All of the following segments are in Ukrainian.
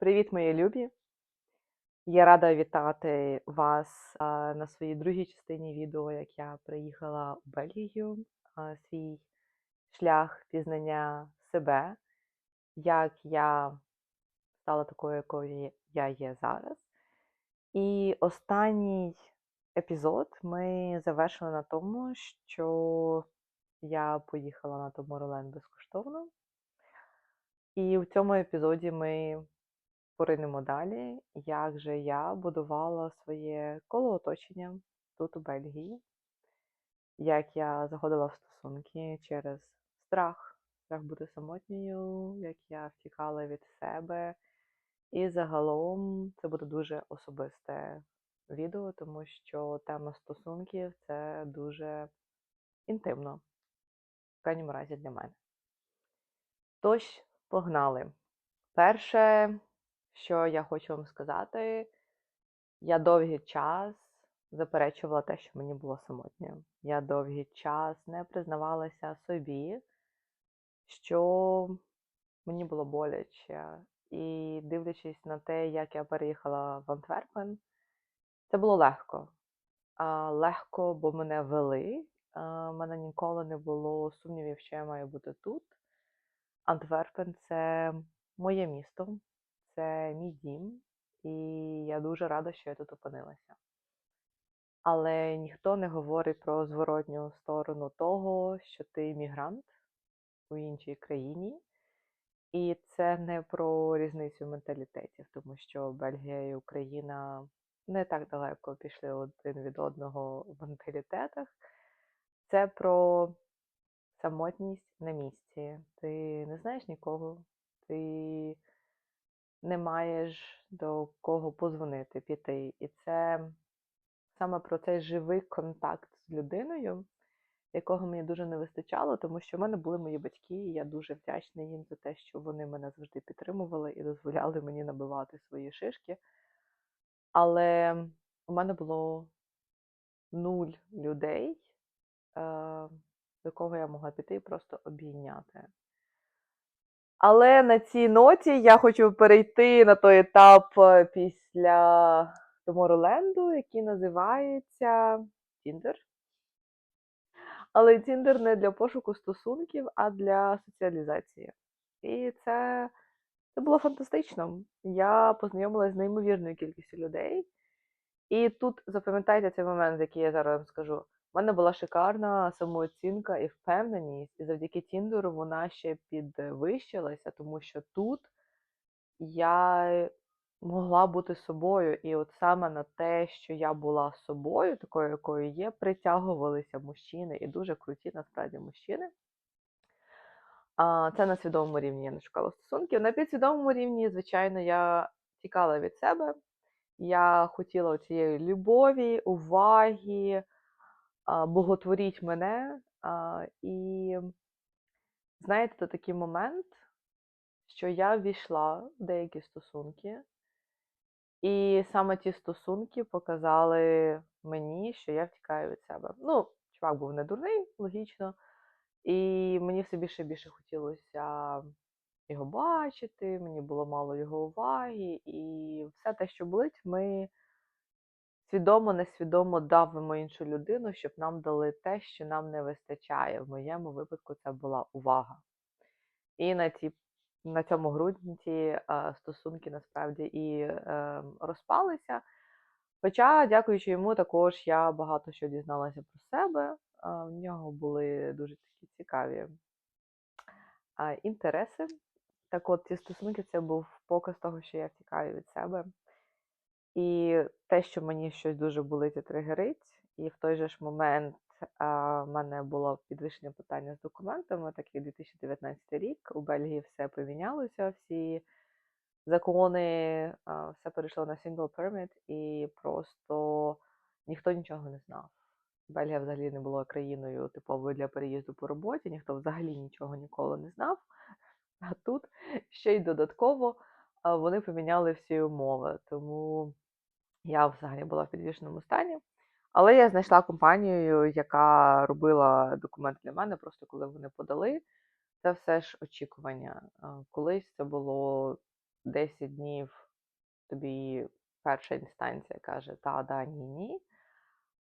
Привіт, мої любі! Я рада вітати вас на своїй другій частині відео, як я приїхала у Бельгію, свій шлях пізнання себе, як я стала такою, якою я є зараз. І останній епізод ми завершили на тому, що я поїхала на Tomorrowland безкоштовно. І в цьому епізоді ми поринемо далі, як же я будувала своє коло оточення тут, у Бельгії, як я заходила в стосунки через страх, страх бути самотньою, як я втікала від себе. І загалом це буде дуже особисте відео, тому що тема стосунків це дуже інтимно, в крайньому разі для мене. Тож, погнали. Перше, що я хочу вам сказати, я довгий час заперечувала те, що мені було самотньо. Я довгий час не признавалася собі, що мені було боляче. І дивлячись на те, як я переїхала в Антверпен, це було легко. Легко, бо мене вели. У мене ніколи не було сумнівів, що я маю бути тут. Антверпен це моє місто, це мій дім, і я дуже рада, що я тут опинилася. Але ніхто не говорить про зворотню сторону того, що ти мігрант у іншій країні. І це не про різницю менталітетів, тому що Бельгія і Україна не так далеко пішли один від одного в менталітетах. Це про самотність на місці. Ти не знаєш нікого, ти не маєш до кого позвонити, піти. І це саме про цей живий контакт з людиною, якого мені дуже не вистачало, тому що в мене були мої батьки, і я дуже вдячна їм за те, що вони мене завжди підтримували і дозволяли мені набивати свої шишки. Але у мене було нуль людей, е, до кого я могла піти і просто обійняти. Але на цій ноті я хочу перейти на той етап е, після Tomorrowland, який називається Tinder. Але Tinder не для пошуку стосунків, а для соціалізації. І це, це було фантастично. Я познайомилася з неймовірною кількістю людей. І тут запам'ятайте цей момент, який я зараз вам скажу. У мене була шикарна самооцінка і впевненість, і завдяки Тіндеру вона ще підвищилася, тому що тут я могла бути собою. І от саме на те, що я була собою, такою, якою є, притягувалися мужчини, і дуже круті насправді мужчини. Це на свідомому рівні я не шукала стосунків. На підсвідомому рівні, звичайно, я тікала від себе. Я хотіла цієї любові, уваги, боготворіть мене. І знаєте, це такий момент, що я ввійшла в деякі стосунки, і саме ті стосунки показали мені, що я втікаю від себе. Ну, чувак був не дурний, логічно, і мені все більше і більше хотілося його бачити, мені було мало його уваги, і все те, що болить, ми свідомо, несвідомо давимо іншу людину, щоб нам дали те, що нам не вистачає. В моєму випадку це була увага. І на ці, на цьому ґрунті е, стосунки насправді і е, розпалися. Хоча, дякуючи йому, також я багато що дізналася про себе. Е, в нього були дуже такі цікаві е, інтереси. Так от, ці стосунки це був показ того, що я втікаю від себе. І те, що мені щось дуже болить і тригерить, і в той же ж момент а, в мене було підвищення питання з документами, так як 2019 рік у Бельгії все помінялося, всі закони, а, все перейшло на single permit, і просто ніхто нічого не знав. Бельгія взагалі не була країною типовою для переїзду по роботі, ніхто взагалі нічого ніколи не знав. А тут ще й додатково вони поміняли всі умови. Тому я взагалі була в підвішеному стані. Але я знайшла компанію, яка робила документи для мене, просто коли вони подали. Це все ж очікування. Колись це було 10 днів тобі перша інстанція каже та, да, ні, ні.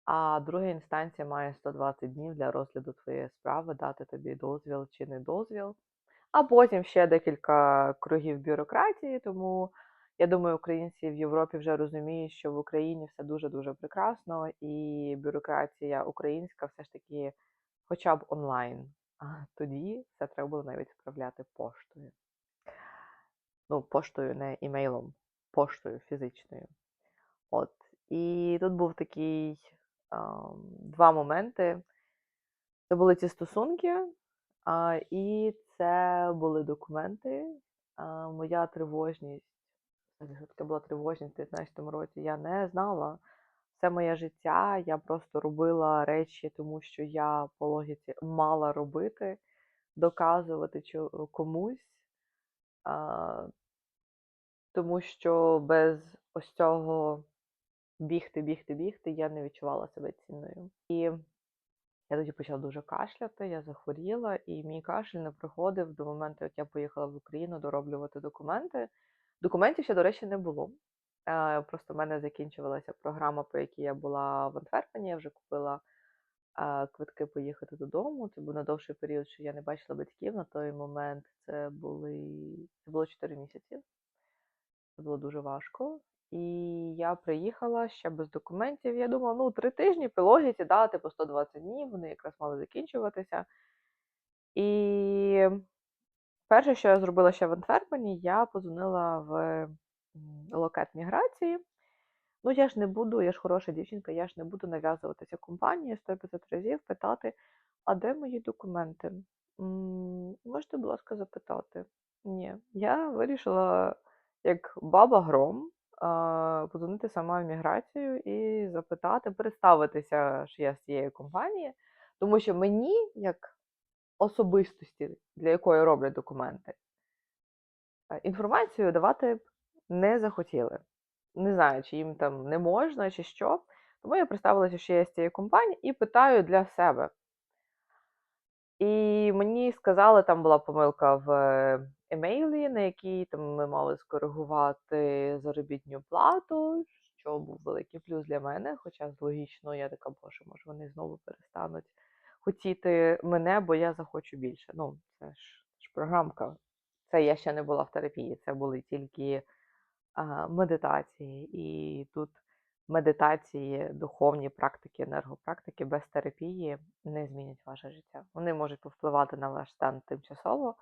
А друга інстанція має 120 днів для розгляду твоєї справи, дати тобі дозвіл чи не дозвіл. А потім ще декілька кругів бюрократії, тому я думаю, українці в Європі вже розуміють, що в Україні все дуже-дуже прекрасно, і бюрократія українська все ж таки хоча б онлайн. А тоді це треба було навіть відправляти поштою. Ну, поштою, не імейлом, поштою фізичною. От. І тут був такий ам, два моменти. Це були ці стосунки, а, і це були документи. А, моя тривожність, взагалі, була тривожність у 19 році, я не знала. Все моє життя я просто робила речі, тому що я по логіці мала робити, доказувати комусь. А, тому що без ось цього бігти, бігти, бігти, я не відчувала себе цінною. І я тоді почала дуже кашляти, я захворіла, і мій кашель не проходив до моменту, як я поїхала в Україну дороблювати документи. Документів ще, до речі, не було. Е, Просто в мене закінчувалася програма, по якій я була в Антверпені. Я вже купила е, квитки поїхати додому. Це був на довший період, що я не бачила батьків на той момент. Це були це було 4 місяці. Це було дуже важко. І я приїхала ще без документів. Я думала, ну, три тижні по логіці, да, типу 120 днів, вони якраз мали закінчуватися. Перше, що я зробила ще в Антверпені, я подзвонила в локет міграції. Ну, я ж не буду, я ж хороша дівчинка, я ж не буду нав'язуватися компанії 150 разів, питати, а де мої документи? Можете, будь ласка, запитати? Ні, я вирішила, як баба гром, а, подзвонити сама в міграцію і запитати, представитися, що я з цієї компанії, тому що мені, як особистості, для якої роблять документи, е, інформацію давати не захотіли. Не знаю, чи їм там не можна, чи що. Тому я представилася, що я з цієї компанії, і питаю для себе. І мені сказали, там була помилка в е, емейлі, на якій там ми мали скоригувати заробітну плату, що був великий плюс для мене. Хоча логічно, я така, боже, може, вони знову перестануть хотіти мене, бо я захочу більше. Ну, це ж, ж програмка. Це я ще не була в терапії, це були тільки а, медитації. І тут медитації, духовні практики, енергопрактики без терапії не змінять ваше життя. Вони можуть повпливати на ваш стан тимчасово,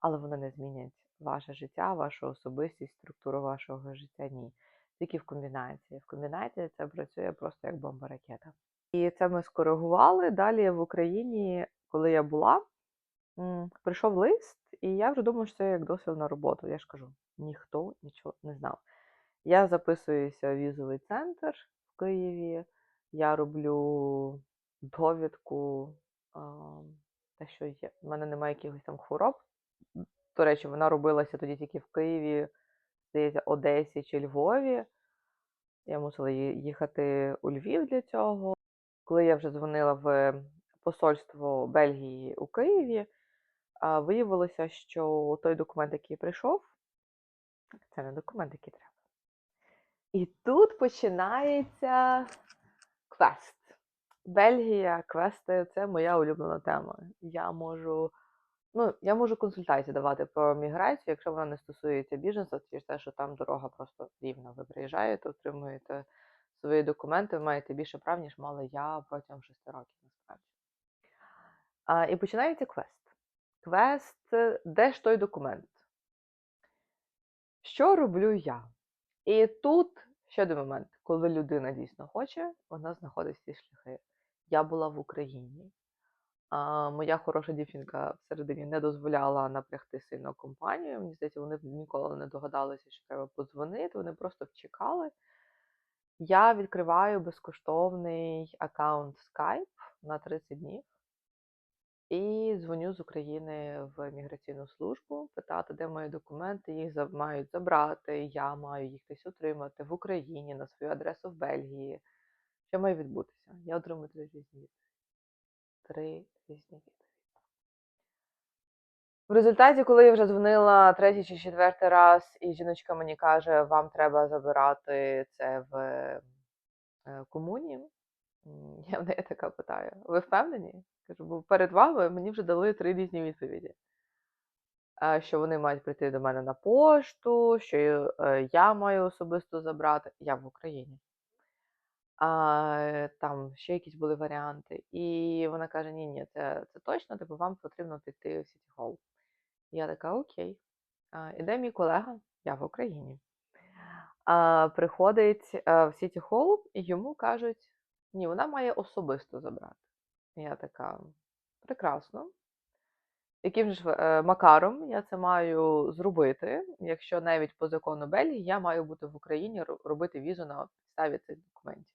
але вони не змінять ваше життя, вашу особистість, структуру вашого життя. Ні. Тільки в комбінації. В комбінації це працює просто як бомба ракета. І це ми скоригували. Далі в Україні, коли я була, прийшов лист, і я вже думала, що це як дозвіл на роботу. Я ж кажу, ніхто нічого не знав. Я записуюся в візовий центр в Києві. Я роблю довідку, те, що є. в мене немає якихось там хвороб. До речі, вона робилася тоді тільки в Києві, здається, Одесі чи Львові. Я мусила їхати у Львів для цього. Коли я вже дзвонила в посольство Бельгії у Києві, виявилося, що той документ, який прийшов, це не документ, який треба. І тут починається квест. Бельгія, квести це моя улюблена тема. Я можу, ну, я можу консультації давати про міграцію, якщо вона не стосується біженця, через те, що там дорога просто рівна. Ви приїжджаєте, отримуєте свої документи, ви маєте більше прав, ніж мала я протягом шести років, насправді. А, і починається квест. Квест, е, де ж той документ? Що роблю я? І тут ще один момент, коли людина дійсно хоче, вона знаходить ці шляхи. Я була в Україні. А, моя хороша дівчинка всередині не дозволяла напрягти сильно компанію. Мені здається, вони ніколи не догадалися, що треба подзвонити. Вони просто чекали. Я відкриваю безкоштовний аккаунт Skype на 30 днів і дзвоню з України в міграційну службу, питати, де мої документи, їх мають забрати, я маю їх десь отримати в Україні на свою адресу в Бельгії. Що має відбутися? Я отримую три різні. Три різні. В результаті, коли я вже дзвонила третій чи четвертий раз, і жіночка мені каже, вам треба забирати це в е, комуні. Я в неї така питаю: ви впевнені? Кажу, бо перед вами мені вже дали три різні відповіді. Що вони мають прийти до мене на пошту, що е, я маю особисто забрати. Я в Україні. А, там ще якісь були варіанти. І вона каже: Ні, ні, це, це точно, типу, вам потрібно піти в Сіті Холл. Я така, окей. Іде мій колега, я в Україні. Приходить е, в Сіті Холл, і йому кажуть: ні, вона має особисто забрати. Я така, прекрасно. Яким ж е, макаром я це маю зробити, якщо навіть по закону Бельгії я маю бути в Україні робити візу на підставі цих документів.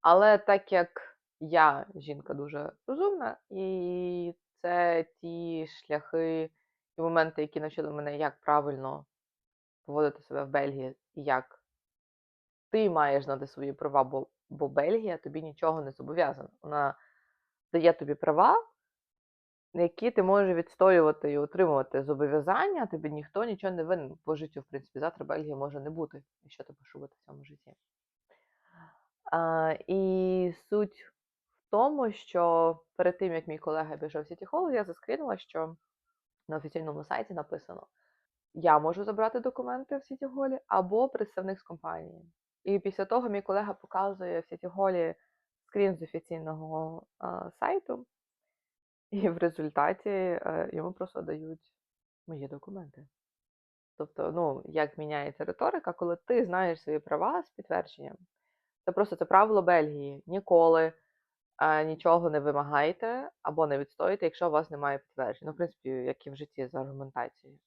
Але так як я жінка дуже розумна, і це ті шляхи і моменти, які навчили мене, як правильно поводити себе в Бельгії, і як ти маєш знати свої права, бо, бо Бельгія тобі нічого не зобов'язана. Вона дає тобі права, які ти можеш відстоювати і отримувати зобов'язання, тобі ніхто нічого не винен по життю. В принципі, завтра Бельгія може не бути, якщо ти будеш в цьому житті. А, і суть тому, що перед тим, як мій колега пішов в Сіті Холл, я заскрінула, що на офіційному сайті написано: я можу забрати документи в Сіті Голі або представник з компанії. І після того мій колега показує в Сіті Голі скрін з офіційного а, сайту, і в результаті е, йому просто дають мої документи. Тобто, ну, як міняється риторика, коли ти знаєш свої права з підтвердженням. Це просто це правило Бельгії. Ніколи а, нічого не вимагайте або не відстоїте, якщо у вас немає підтверджень. Ну, в принципі, як і в житті з аргументацією.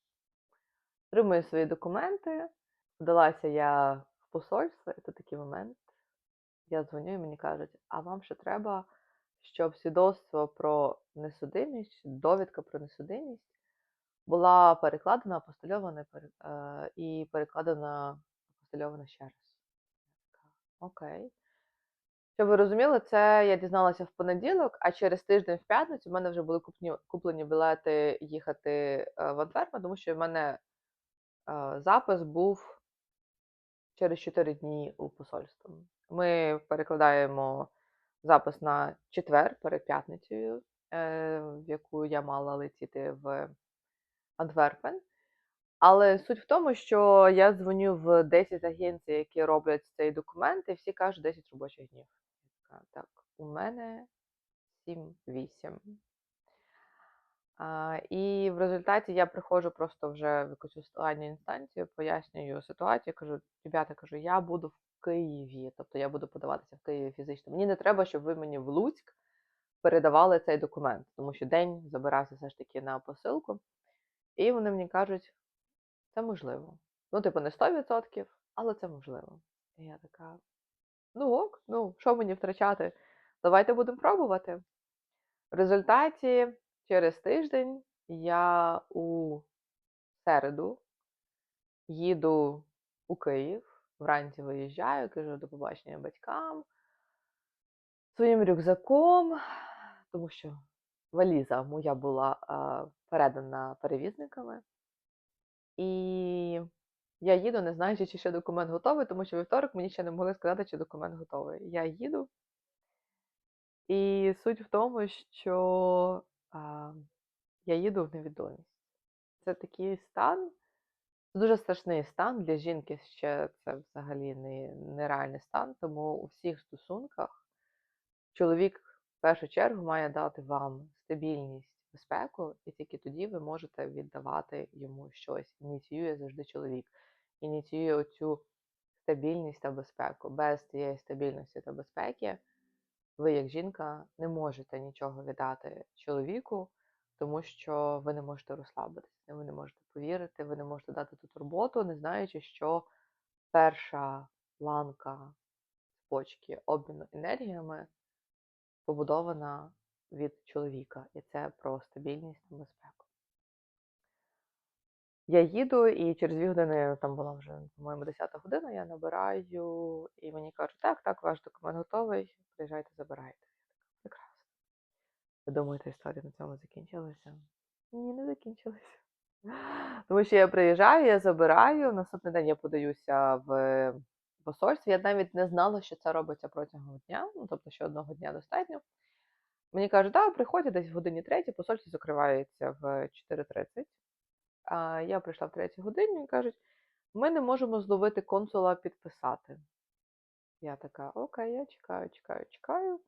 Отримую свої документи. Вдалася я в посольство, і це такий момент. Я дзвоню і мені кажуть, а вам ще треба, щоб свідоцтво про несудимість, довідка про несудимість була перекладена, апостильована пере- е, і перекладена, апостильована ще раз. Окей. Щоб ви розуміли, це я дізналася в понеділок, а через тиждень в п'ятницю в мене вже були куплені, куплені білети їхати е, в Антверпен, тому що в мене е, запис був через 4 дні у посольство. Ми перекладаємо запис на четвер перед п'ятницею, е, в яку я мала летіти в Антверпен. Але суть в тому, що я дзвоню в 10 агенцій, які роблять цей документ, і всі кажуть 10 робочих днів. Так, у мене 7-8. І в результаті я приходжу просто вже в якусь останню інстанцію, пояснюю ситуацію, кажу, ребята, кажу, я буду в Києві, тобто я буду подаватися в Києві фізично. Мені не треба, щоб ви мені в Луцьк передавали цей документ, тому що день забирався все ж таки на посилку. І вони мені кажуть, це можливо. Ну, типу, не 100%, але це можливо. І я така: ну ок, ну що мені втрачати? Давайте будемо пробувати. В результаті через тиждень я у середу їду у Київ, вранці виїжджаю, кажу до побачення батькам своїм рюкзаком, тому що валіза моя була передана перевізниками. І я їду, не знаючи, чи ще документ готовий, тому що вівторок мені ще не могли сказати, чи документ готовий. Я їду. І суть в тому, що а, я їду в невідомість. Це такий стан, це дуже страшний стан для жінки ще це взагалі не, нереальний стан, тому у всіх стосунках чоловік в першу чергу має дати вам стабільність, безпеку, і тільки тоді ви можете віддавати йому щось. Ініціює завжди чоловік. Ініціює оцю стабільність та безпеку. Без цієї стабільності та безпеки ви, як жінка, не можете нічого віддати чоловіку, тому що ви не можете розслабитися, ви не можете повірити, ви не можете дати ту турботу, не знаючи, що перша ланка цепочки обміну енергіями побудована від чоловіка, і це про стабільність та безпеку. Я їду, і через дві години там була вже, по-моєму, 10 година, я набираю, і мені кажуть, так, так, ваш документ готовий, приїжджайте, забирайте. Я така, прекрасно. Ви думаєте, історія на цьому закінчилася? Ні, не закінчились. Тому що я приїжджаю, я забираю, наступний день я подаюся в посольство. Я навіть не знала, що це робиться протягом дня, ну тобто, що одного дня достатньо. Мені кажуть, да, приходьте десь в годині третій, посольство закривається в 4.30. А я прийшла в третій годині і кажуть, ми не можемо зловити консула підписати. Я така, окей, я чекаю, чекаю, чекаю.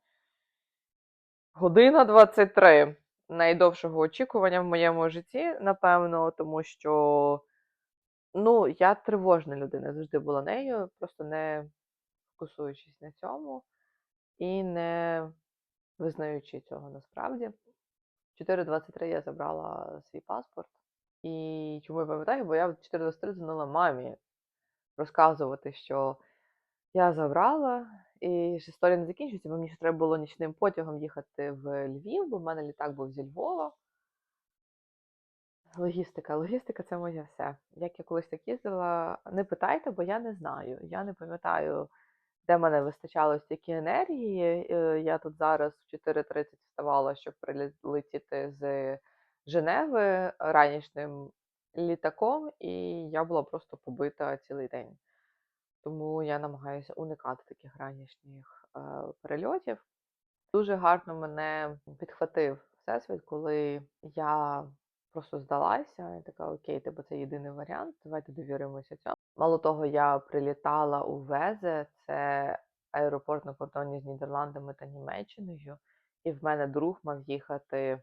Година 23. Найдовшого очікування в моєму житті, напевно, тому що ну, я тривожна людина, завжди була нею, просто не фокусуючись на цьому і не визнаючи цього насправді. 4.23 я забрала свій паспорт. І чому я пам'ятаю, бо я в 4.23 дзвонила мамі розказувати, що я забрала, і ж історія не закінчується, бо мені ще треба було нічним потягом їхати в Львів, бо в мене літак був зі Львова. Логістика, логістика це моє все. Як я колись так їздила, не питайте, бо я не знаю. Я не пам'ятаю, де мене вистачало стільки енергії. Е, Я тут зараз в 4.30 вставала, щоб прилетіти з Женеви ранішнім літаком, і я була просто побита цілий день. Тому я намагаюся уникати таких ранішніх е, перельотів. Дуже гарно мене підхватив всесвіт, коли я просто здалася і така: Окей, типу це єдиний варіант, давайте довіримося цьому. Мало того, я прилітала у Везе, це аеропорт на кордоні з Нідерландами та Німеччиною, і в мене друг мав їхати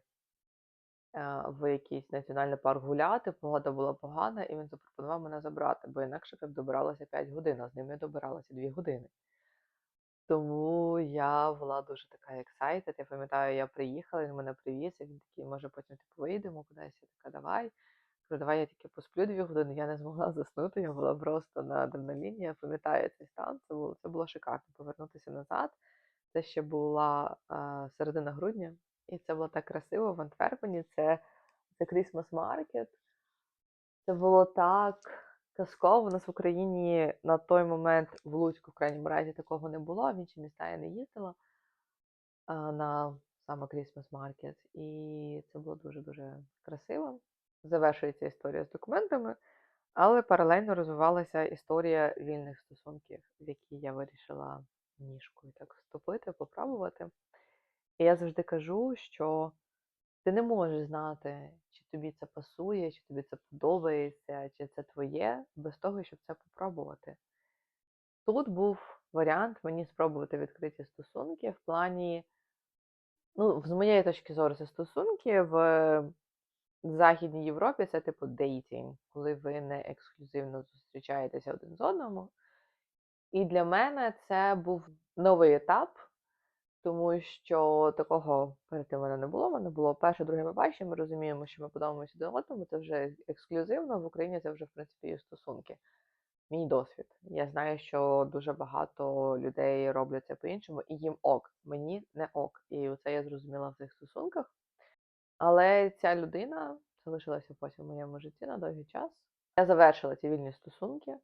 в якийсь національний парк гуляти. Погода була погана, і він запропонував мене забрати, бо інакше б добиралася 5 годин, а з ним я добиралася 2 години. Тому я була дуже така excited. Я пам'ятаю, я приїхала, він мене привіз, і він такий, може, потім типу вийдемо кудись. Я така, давай. Кажу, давай я тільки посплю дві години. Я не змогла заснути, я була просто на адреналіні. Я пам'ятаю цей стан. Це було це було шикарно повернутися назад. Це ще була а, середина грудня, і це було так красиво в Антверпені. Це, це Christmas Market. Це було так казково. У нас в Україні на той момент в Луцьку, в крайньому разі, такого не було, в інші міста я не їздила на саме Christmas Market. І це було дуже-дуже красиво. Завершується історія з документами, але паралельно розвивалася історія вільних стосунків, в які я вирішила ніжкою так вступити, попробувати. І я завжди кажу, що ти не можеш знати, чи тобі це пасує, чи тобі це подобається, чи це твоє, без того, щоб це попробувати. Тут був варіант мені спробувати відкриті стосунки в плані, ну, з моєї точки зору, це стосунки в Західній Європі це типу дейтінг, коли ви не ексклюзивно зустрічаєтеся один з одному. І для мене це був новий етап, тому що такого перед тим мене не було. У мене було перше, друге побачення. Ми розуміємо, що ми подобаємося один одному. Це вже ексклюзивно. В Україні це вже в принципі є стосунки. Мій досвід. Я знаю, що дуже багато людей роблять це по-іншому, і їм ок. Мені не ок. І це я зрозуміла в цих стосунках. Але ця людина залишилася потім в моєму житті на довгий час. Я завершила ці вільні стосунки.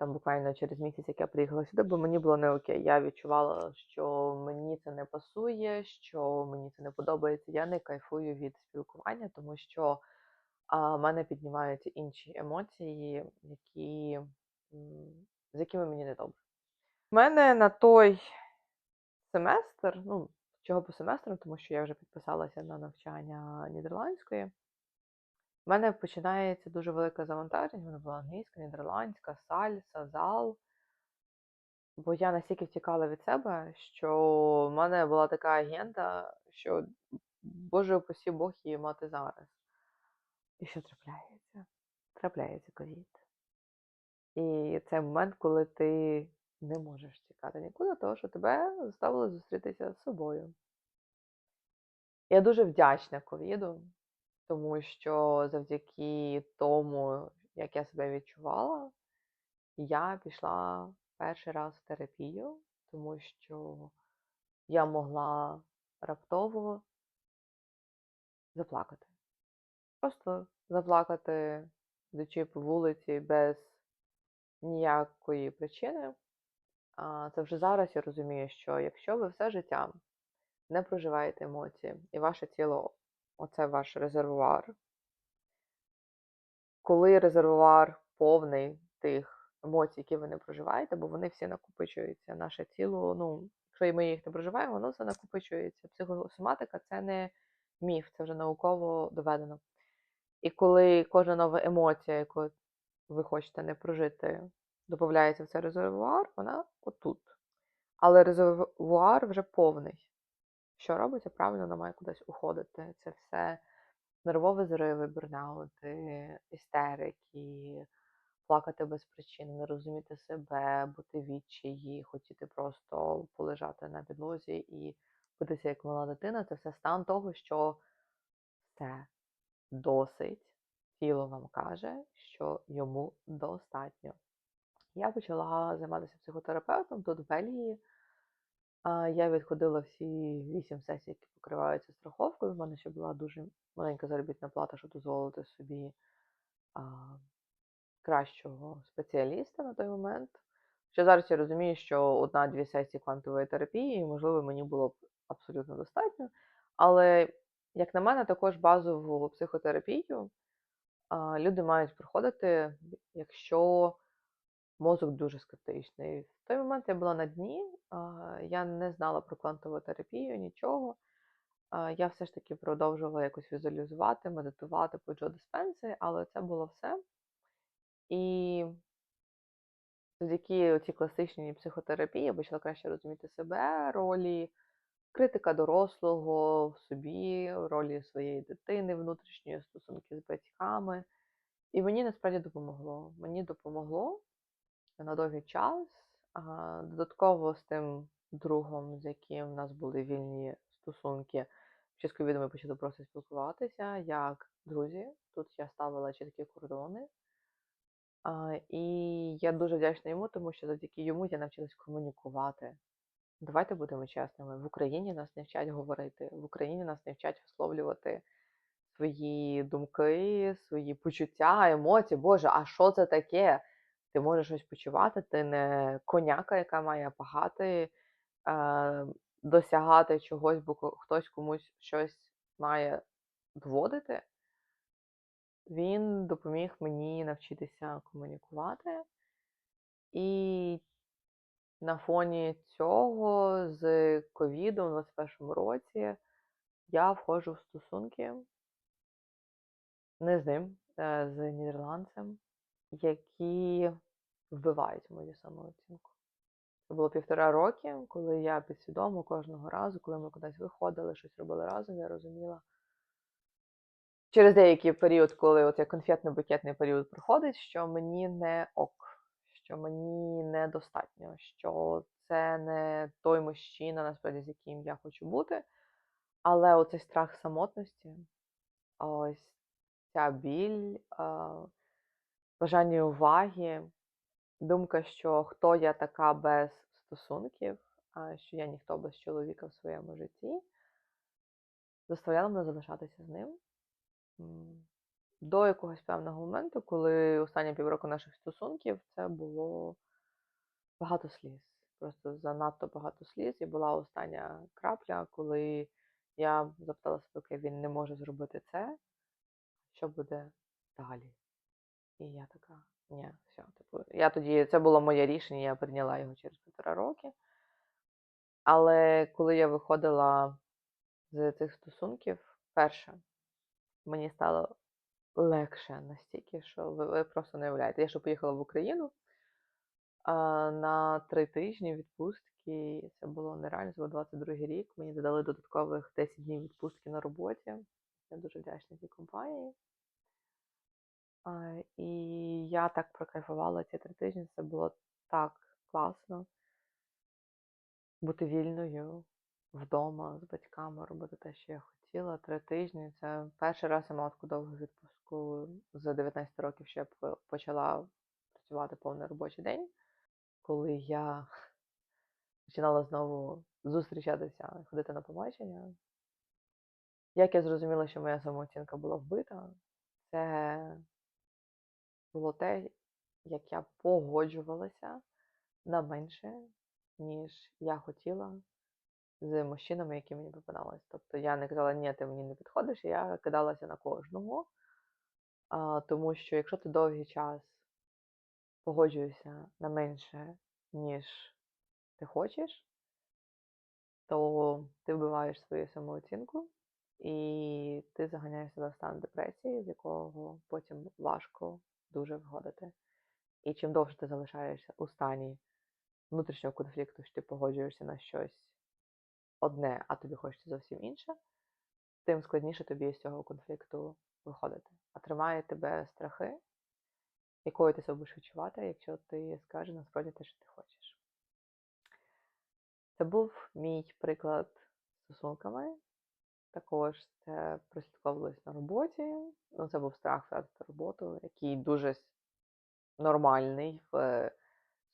Там буквально через місяць, як я приїхала сюди, бо мені було не окей. Я відчувала, що мені це не пасує, що мені це не подобається. Я не кайфую від спілкування, тому що а, мене піднімаються інші емоції, які, з якими мені не добре. У мене на той семестр, ну, чого по семестрам, тому що я вже підписалася на навчання нідерландської. У мене починається дуже велике завантаження. Вона була англійська, нідерландська, сальса, зал. Бо я настільки втікала від себе, що в мене була така агента, що Боже упасі Бог її мати зараз. І що трапляється? Трапляється ковід. І це момент, коли ти не можеш тікати нікуди, тому що тебе заставили зустрітися з собою. Я дуже вдячна ковіду, тому що завдяки тому, як я себе відчувала, я пішла перший раз в терапію, тому що я могла раптово заплакати. Просто заплакати, йдучи по вулиці без ніякої причини. Це вже зараз я розумію, що якщо ви все життя не проживаєте емоції, і ваше тіло оце ваш резервуар. Коли резервуар повний тих емоцій, які ви не проживаєте, бо вони всі накопичуються. Наше тіло, ну, якщо ми їх не проживаємо, воно все накопичується. Психосоматика це не міф, це вже науково доведено. І коли кожна нова емоція, яку ви хочете не прожити, додається в цей резервуар, вона отут. Але резервуар вже повний. Що робиться? Правильно, вона має кудись уходити. Це все нервові зриви, бурнаути, істерики, плакати без причини, не розуміти себе, бути відчаї, хотіти просто полежати на підлозі і битися як мала дитина. Це все стан того, що все досить. Тіло вам каже, що йому достатньо. Я почала займатися психотерапевтом тут в Бельгії. Я відходила всі вісім сесій, які покриваються страховкою. В мене ще була дуже маленька заробітна плата, щоб дозволити собі а, кращого спеціаліста на той момент. Ще зараз я розумію, що одна-дві сесії квантової терапії, можливо, мені було б абсолютно достатньо. Але, як на мене, також базову психотерапію а, люди мають проходити, якщо мозок дуже скептичний. В той момент я була на дні, я не знала про квантову терапію, нічого. Я все ж таки продовжувала якось візуалізувати, медитувати по Джо Диспенсі, але це було все. І завдяки цій класичній психотерапії я почала краще розуміти себе, ролі критика дорослого в собі, ролі своєї дитини, внутрішньої стосунки з батьками. І мені насправді допомогло. Мені допомогло на довгий час. Додатково з тим другом, з яким в нас були вільні стосунки, ковіду ми почали просто спілкуватися як друзі. Тут я ставила чіткі кордони. І я дуже вдячна йому, тому що завдяки йому я навчилась комунікувати. Давайте будемо чесними. В Україні нас не вчать говорити, в Україні нас не вчать висловлювати свої думки, свої почуття, емоції. Боже, а що це таке? Ти можеш щось почувати, ти не коняка, яка має пагати, е, досягати чогось, бо хтось комусь щось має доводити. Він допоміг мені навчитися комунікувати. І на фоні цього з ковідом у 21 році я входжу в стосунки не з ним, е, з нідерландцем, які вбивають мою самооцінку. Це було півтора роки, коли я підсвідомо кожного разу, коли ми кудись виходили, щось робили разом, я розуміла. Через деякий період, коли як конфетно-букетний період проходить, що мені не ок, що мені недостатньо, що це не той мужчина, насправді, з яким я хочу бути. Але оцей страх самотності, ось ця біль, бажання уваги, думка, що хто я така без стосунків, що я ніхто без чоловіка в своєму житті, заставляла мене залишатися з ним до якогось певного моменту, коли останні півроку наших стосунків це було багато сліз. Просто занадто багато сліз. І була остання крапля, коли я запитала себе, він не може зробити це. Що буде далі? І я така, ні, все, типу, я тоді, це було моє рішення, я прийняла його через півтора роки. Але коли я виходила з цих стосунків, перше, мені стало легше настільки, що ви, ви просто не уявляєте. Я ще поїхала в Україну а, на три тижні відпустки. Це було нереально, це був 22 рік. Мені додали додаткових 10 днів відпустки на роботі. Я дуже вдячна цій компанії. І я так прокайфувала ці три тижні. Це було так класно. Бути вільною вдома з батьками, робити те, що я хотіла. Три тижні. Це перший раз я мала таку довгу відпустку з 19 років, що я почала працювати повний робочий день, коли я починала знову зустрічатися, ходити на побачення. Як я зрозуміла, що моя самооцінка була вбита, це було те, як я погоджувалася на менше, ніж я хотіла з мужчинами, які мені попадались. Тобто я не казала, ні, ти мені не підходиш, я кидалася на кожного. А, тому що якщо ти довгий час погоджуєшся на менше, ніж ти хочеш, то ти вбиваєш свою самооцінку і ти заганяєш себе в стан депресії, з якого потім важко дуже виходити. І чим довше ти залишаєшся у стані внутрішнього конфлікту, що ти погоджуєшся на щось одне, а тобі хочеться зовсім інше, тим складніше тобі з цього конфлікту виходити. А тримає тебе страхи, якою ти себе будеш відчувати, якщо ти скажеш насправді те, що ти хочеш. Це був мій приклад стосунками. Також це прослідковувалось на роботі. Ну, це був страх втратити роботу, який дуже нормальний в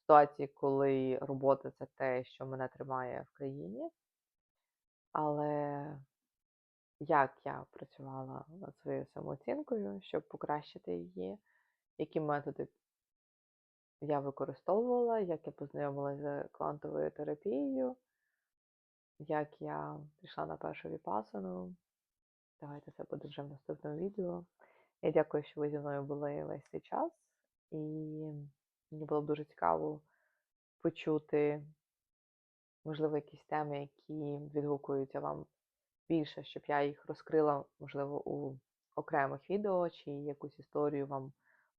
ситуації, коли робота це те, що мене тримає в країні. Але як я працювала над своєю самооцінкою, щоб покращити її, які методи я використовувала, як я познайомилася з квантовою терапією, як я пішла на першу віпасану. Давайте це буде вже в наступному відео. Я дякую, що ви зі мною були весь цей час. І мені було б дуже цікаво почути, можливо, якісь теми, які відгукуються вам більше, щоб я їх розкрила, можливо, у окремих відео, чи якусь історію вам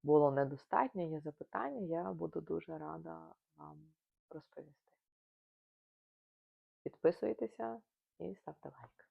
було недостатньо, є запитання, я буду дуже рада вам розповісти. Підписуйтеся і ставте лайк.